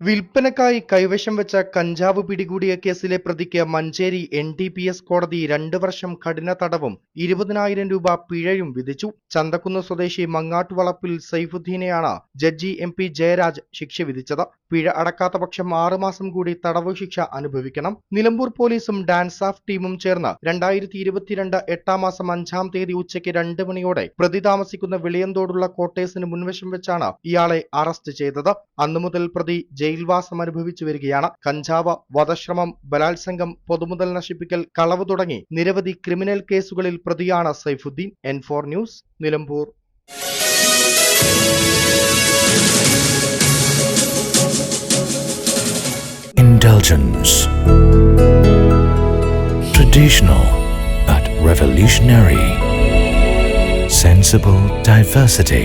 വിൽപ്പനക്കായി കൈവശം വെച്ച കഞ്ചാവ് പിടികൂടിയ കേസിലെ പ്രതിക്ക് Manjeri N D P S കോടതി രണ്ട് വർഷം കഠിന തടവും ഇരുപതിനായിരം രൂപ പിഴയും വിധിച്ചു. ചന്തക്കുന്ന് സ്വദേശി മങ്ങാട്ടുവളപ്പിൽ സൈഫുദ്ദീനെയാണ് ജഡ്ജി എം പി ജയരാജ് ശിക്ഷ വിധിച്ചത്. പിഴ അടക്കാത്ത പക്ഷം ആറുമാസം കൂടി തടവ് ശിക്ഷ അനുഭവിക്കണം. നിലമ്പൂർ പോലീസും ഡാൻസ് ഓഫ് ടീമും ചേർന്ന് രണ്ടായിരത്തി ഇരുപത്തിരണ്ട് എട്ടാം മാസം അഞ്ചാം തീയതി ഉച്ചയ്ക്ക് രണ്ട് മണിയോടെ പ്രതി താമസിക്കുന്ന വിളിയന്തോടുള്ള കോട്ടേഴ്സിന് മുൻവശം വെച്ചാണ് ഇയാളെ അറസ്റ്റ് ചെയ്തത്. അന്നു മുതൽ പ്രതി ജയിൽവാസം അനുഭവിച്ചു വരികയാണ് കഞ്ചാവ് വധശ്രമം ബലാത്സംഗം പൊതുമുതൽ നശിപ്പിക്കൽ കളവ് തുടങ്ങി നിരവധി ക്രിമിനൽ കേസുകളിൽ പ്രതിയാണ് Saifuddin N four news Nilambur Indulgence. Traditional but revolutionary. Sensible diversity.